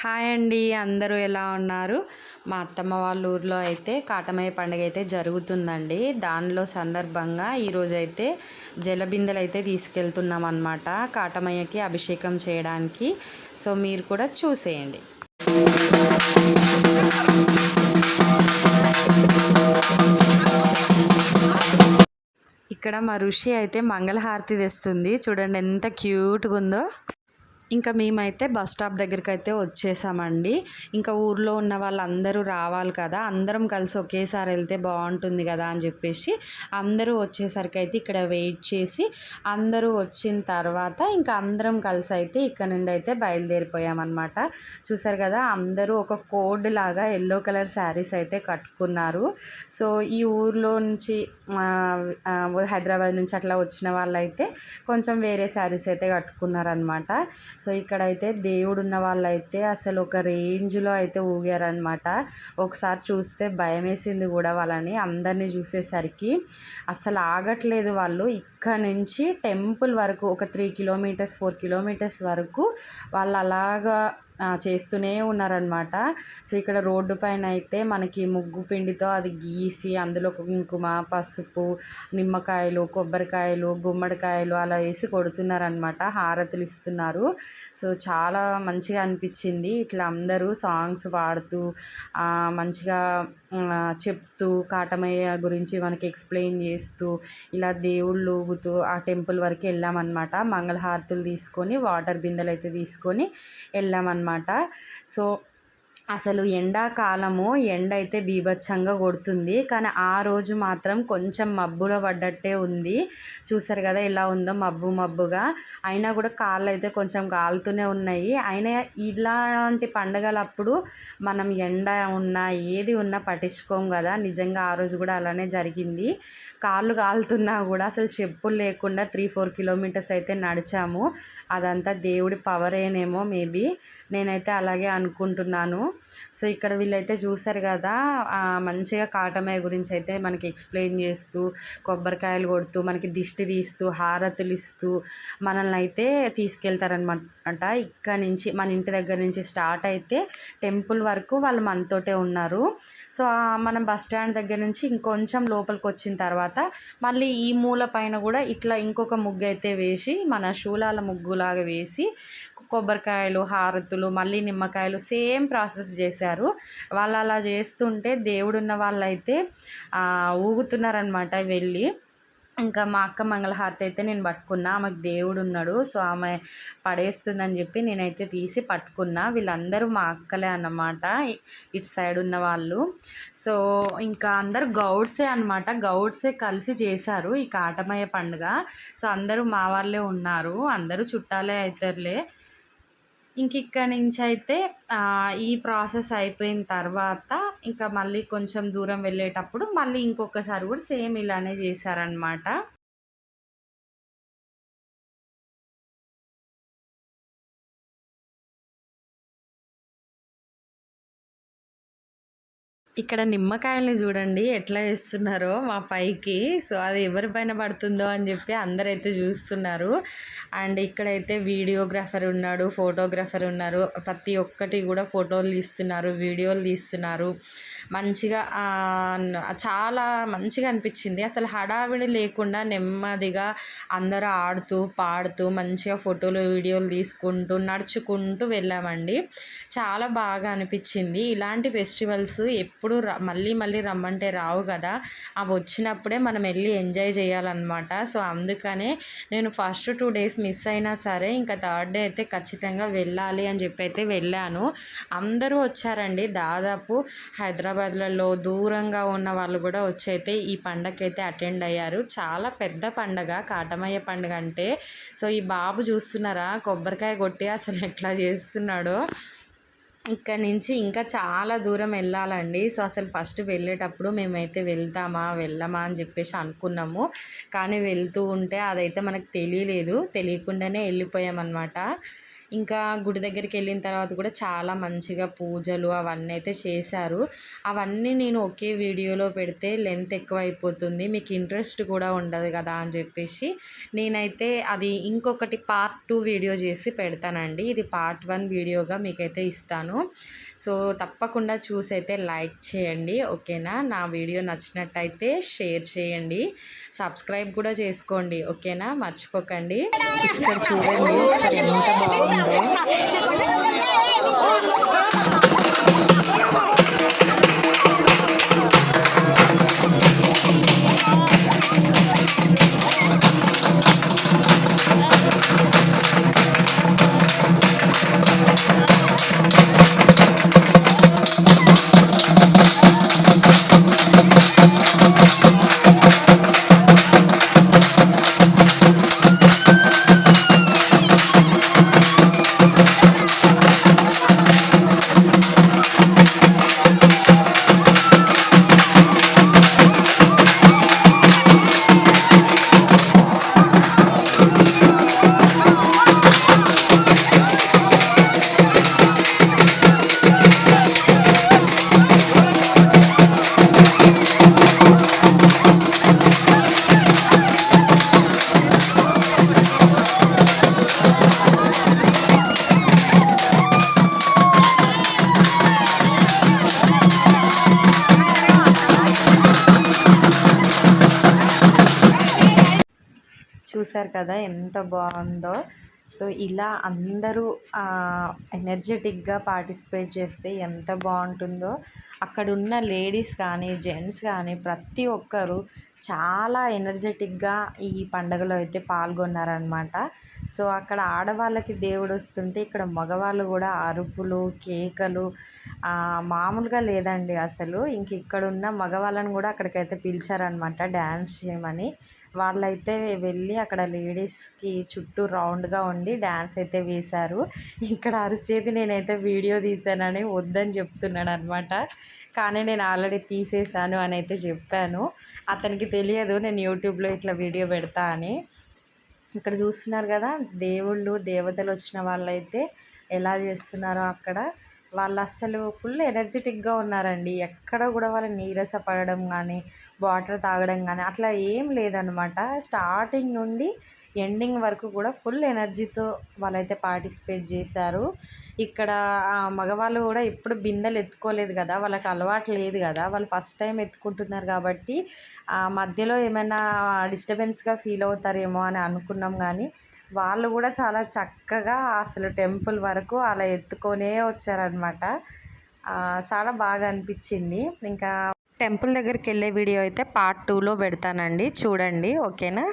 Hi అండి అందరూ ఎలా ఉన్నారు? మా అత్తమ్మ వాళ్ళ ఊర్లో అయితే కాటమయ్య పండుగ అయితే జరుగుతుందండి. దానిలో సందర్భంగా ఈరోజైతే జలబిందెలు అయితే తీసుకెళ్తున్నాం అనమాట కాటమయ్యకి అభిషేకం చేయడానికి. సో మీరు కూడా చూసేయండి. ఇక్కడ మా ఋషి అయితే మంగళహారతి తెస్తుంది. చూడండి ఎంత క్యూట్గా ఉందో. ఇంకా మేమైతే బస్ స్టాప్ దగ్గరికి అయితే వచ్చేసామండి. ఇంకా ఊర్లో ఉన్న వాళ్ళందరూ రావాలి కదా అందరం కలిసి ఒకేసారి వెళ్తే బాగుంటుంది కదా అని చెప్పేసి అందరూ వచ్చేసరికి అయితే ఇక్కడ వెయిట్ చేసి అందరూ వచ్చిన తర్వాత ఇంకా అందరం కలిసి అయితే ఇక్కడ నుండి అయితే బయలుదేరిపోయామన్నమాట. చూసారు కదా అందరూ ఒక కోడ్ లాగా ఎల్లో కలర్ శారీస్ అయితే కట్టుకున్నారు. సో ఈ ఊర్లో నుంచి హైదరాబాద్ నుంచి అట్లా వచ్చిన వాళ్ళైతే కొంచెం వేరే శారీస్ అయితే కట్టుకున్నారనమాట సో ఇక్కడైతే దేవుడు ఉన్న వాళ్ళైతే అసలు ఒక రేంజ్లో అయితే ఊగారనమాట ఒకసారి చూస్తే భయం వేసింది కూడా వాళ్ళని. అందరినీ చూసేసరికి అసలు ఆగట్లేదు వాళ్ళు. ఇక్కడ నుంచి టెంపుల్ వరకు ఒక త్రీ కిలోమీటర్స్ ఫోర్ కిలోమీటర్స్ వరకు వాళ్ళు అలాగా చేస్తూనే ఉన్నారనమాట సో ఇక్కడ రోడ్డు పైన అయితే మనకి ముగ్గు పిండితో అది గీసి అందులో కుంకుమ పసుపు నిమ్మకాయలు కొబ్బరికాయలు గుమ్మడికాయలు అలా వేసి కొడుతున్నారనమాట హారతులు ఇస్తున్నారు. సో చాలా మంచిగా అనిపించింది. ఇట్లా అందరూ సాంగ్స్ పాడుతూ మంచిగా చెప్తూ కాటమయ్య గురించి మనకి ఎక్స్ప్లెయిన్ చేస్తూ ఇలా దేవుళ్ళు ఊగుతూ ఆ టెంపుల్ వరకు వెళ్ళామన్నమాట. మంగళహారతులు తీసుకొని వాటర్ బిందెలు అయితే తీసుకొని వెళ్ళామన్నమాట. సో అసలు ఎండాకాలము ఎండ అయితే బీభత్సంగా కొడుతుంది. కానీ ఆ రోజు మాత్రం కొంచెం మబ్బులో పడ్డట్టే ఉంది. చూసారు కదా ఇలా ఉందో మబ్బు మబ్బుగా. అయినా కూడా కాళ్ళు అయితే కొంచెం కాలుతూనే ఉన్నాయి. అయినా ఇలాంటి పండగలప్పుడు మనం ఎండ ఉన్నా ఏది ఉన్నా పట్టించుకోం కదా. నిజంగా ఆ రోజు కూడా అలానే జరిగింది. కాళ్ళు కాలుతున్నా కూడా అసలు చెప్పులు లేకుండా త్రీ ఫోర్ కిలోమీటర్స్ అయితే నడిచాము. అదంతా దేవుడి పవరేనేమో మేబీ. నేనైతే అలాగే అనుకుంటున్నాను. సో ఇక్కడ వీళ్ళైతే చూసారు కదా మంచిగా కాటమయ్య గురించి అయితే మనకి ఎక్స్ప్లెయిన్ చేస్తూ కొబ్బరికాయలు కొడుతూ మనకి దిష్టి తీస్తూ హారతులు ఇస్తూ మనల్ని అయితే తీసుకెళ్తారనమాట ఇక్కడ నుంచి మన ఇంటి దగ్గర నుంచి స్టార్ట్ అయితే టెంపుల్ వరకు వాళ్ళు మనతోటే ఉన్నారు. సో మనం బస్ స్టాండ్ దగ్గర నుంచి ఇంకొంచెం లోపలికి వచ్చిన తర్వాత మళ్ళీ ఈ మూల పైన కూడా ఇట్లా ఇంకొక ముగ్గు అయితే వేసి మన శూలాల ముగ్గులాగా వేసి కొబ్బరికాయలు హారతులు మళ్ళీ నిమ్మకాయలు సేమ్ ప్రాసెస్ చేశారు. వాళ్ళు అలా చేస్తుంటే దేవుడున్న వాళ్ళైతే ఊగుతున్నారనమాట వెళ్ళి. ఇంకా మా అక్క మంగళహారతి అయితే నేను పట్టుకున్నా. ఆమెకు దేవుడు ఉన్నాడు సో ఆమె పడేస్తుందని చెప్పి నేనైతే తీసి పట్టుకున్నా. వీళ్ళందరూ మా అక్కలే అన్నమాట. ఇటు సైడ్ ఉన్న వాళ్ళు. సో ఇంకా అందరు గౌడ్సే అనమాట గౌడ్సే కలిసి చేశారు ఈ కాటమయ్య పండుగ. సో అందరూ మా వాళ్ళే ఉన్నారు. అందరూ చుట్టాలే అవుతారులే ఇంక ఇక్కడ నుంచి అయితే ఈ ప్రాసెస్ అయిపోయిన తర్వాత ఇంకా మళ్ళీ కొంచెం దూరం వెళ్ళేటప్పుడు మళ్ళీ ఇంకొకసారి కూడా సేమ్ ఇలానే చేశారనమాట ఇక్కడ నిమ్మకాయల్ని చూడండి ఎట్లా వేస్తున్నారో మా పైకి. సో అది ఎవరి పైన పడుతుందో అని చెప్పి అందరైతే చూస్తున్నారు. అండ్ ఇక్కడైతే వీడియోగ్రాఫర్ ఉన్నాడు ఫోటోగ్రాఫర్ ఉన్నారు. ప్రతి ఒక్కటి కూడా ఫోటోలు తీస్తున్నారు వీడియోలు తీస్తున్నారు. మంచిగా చాలా మంచిగా అనిపించింది. అసలు హడావిడి లేకుండా నెమ్మదిగా అందరూ ఆడుతూ పాడుతూ మంచిగా ఫోటోలు వీడియోలు తీసుకుంటూ నడుచుకుంటూ వెళ్ళామండి. చాలా బాగా అనిపించింది. ఇలాంటి ఫెస్టివల్స్ ఎప్పుడు ఎప్పుడు మళ్ళీ మళ్ళీ రమ్మంటే రావు కదా. అవి వచ్చినప్పుడే మనం వెళ్ళి ఎంజాయ్ చేయాలన్నమాట. సో అందుకనే నేను ఫస్ట్ టూ డేస్ మిస్ అయినా సరే ఇంకా థర్డ్ డే అయితే ఖచ్చితంగా వెళ్ళాలి అని చెప్పి అయితే వెళ్ళాను. అందరూ వచ్చారండి. దాదాపు హైదరాబాద్లలో దూరంగా ఉన్న వాళ్ళు కూడా వచ్చైతే ఈ పండగకైతే అయితే అటెండ్ అయ్యారు. చాలా పెద్ద పండగ కాటమయ్య పండుగ అంటే. సో ఈ బాబు చూస్తున్నారా? కొబ్బరికాయ కొట్టి అసలు ఎట్లా చేస్తున్నాడో. ఇక్కడ నుంచి ఇంకా చాలా దూరం వెళ్ళాలండి. సో అసలు ఫస్ట్ వెళ్ళేటప్పుడు మేమైతే వెళ్తామా వెళ్ళమా అని చెప్పేసి అనుకున్నాము. కానీ వెళ్తూ ఉంటే అదైతే మనకు తెలియలేదు. తెలియకుండానే వెళ్ళిపోయామన్నమాట. ఇంకా గుడి దగ్గరికి వెళ్ళిన తర్వాత కూడా చాలా మంచిగా పూజలు అవన్నీ అయితే చేశారు. అవన్నీ నేను ఒకే వీడియోలో పెడితే లెంత్ ఎక్కువ అయిపోతుంది మీకు ఇంట్రెస్ట్ కూడా ఉండదు కదా అని చెప్పేసి నేనైతే అది ఇంకొకటి పార్ట్ టూ వీడియో చేసి పెడతానండి. ఇది పార్ట్ వన్ వీడియోగా మీకైతే ఇస్తాను. సో తప్పకుండా చూసి అయితే లైక్ చేయండి. ఓకేనా? నా వీడియో నచ్చినట్టయితే షేర్ చేయండి. సబ్స్క్రైబ్ కూడా చేసుకోండి. ఓకేనా? మర్చిపోకండి. ఇక్కడ చూడండి ఒకసారి ఎంత బాగుంది. でこ。చూసారు కదా ఎంత బాగుందో. సో ఇలా అందరూ ఎనర్జెటిక్గా పార్టిసిపేట్ చేస్తే ఎంత బాగుంటుందో. అక్కడ ఉన్న లేడీస్ కానీ జెంట్స్ కానీ ప్రతి ఒక్కరు చాలా ఎనర్జెటిక్గా ఈ పండుగలో అయితే పాల్గొన్నారనమాట. సో అక్కడ ఆడవాళ్ళకి దేవుడు వస్తుంటే ఇక్కడ మగవాళ్ళు కూడా అరుపులు కేకలు మామూలుగా లేదండి అసలు. ఇంక ఇక్కడ ఉన్న మగవాళ్ళని కూడా అక్కడికైతే పిలిచారనమాట డ్యాన్స్ చేయమని. వాళ్ళైతే వెళ్ళి అక్కడ లేడీస్కి చుట్టూ రౌండ్గా ఉండి డ్యాన్స్ అయితే వేశారు. ఇక్కడ అరిసేది నేనైతే వీడియో తీశానని వద్దని చెప్తున్నాడు అనమాట కానీ నేను ఆల్రెడీ తీసేసాను అని అయితే చెప్పాను. అతనికి తెలియదు నేను యూట్యూబ్లో ఇట్లా వీడియో పెడతా అని. ఇక్కడ చూస్తున్నారు కదా దేవుళ్ళు దేవతలు వచ్చిన వాళ్ళైతే ఎలా చేస్తున్నారో అక్కడ. వాళ్ళు అస్సలు ఫుల్ ఎనర్జెటిక్గా ఉన్నారండి. ఎక్కడ కూడా వాళ్ళు నీరస పడడం కానీ వాటర్ తాగడం కానీ అట్లా ఏం లేదనమాట. స్టార్టింగ్ నుండి ఎండింగ్ వరకు కూడా ఫుల్ ఎనర్జీతో వాళ్ళైతే పార్టిసిపేట్ చేశారు. ఇక్కడ మగవాళ్ళు కూడా ఎప్పుడు బిందెలు ఎత్తుకోలేదు కదా వాళ్ళకి అలవాటు లేదు కదా వాళ్ళు ఫస్ట్ టైం ఎత్తుకుంటున్నారు కాబట్టి ఆ మధ్యలో ఏమైనా డిస్టర్బెన్స్గా ఫీల్ అవుతారేమో అని అనుకున్నాం కానీ వాళ్ళు కూడా చాలా చక్కగా అసలు టెంపుల్ వరకు అలా ఎత్తుకొనే వచ్చారనమాట చాలా బాగా అనిపించింది. ఇంకా టెంపుల్ దగ్గరికి వెళ్ళే వీడియో అయితే పార్ట్ టూలో పెడతానండి. చూడండి ఓకేనా?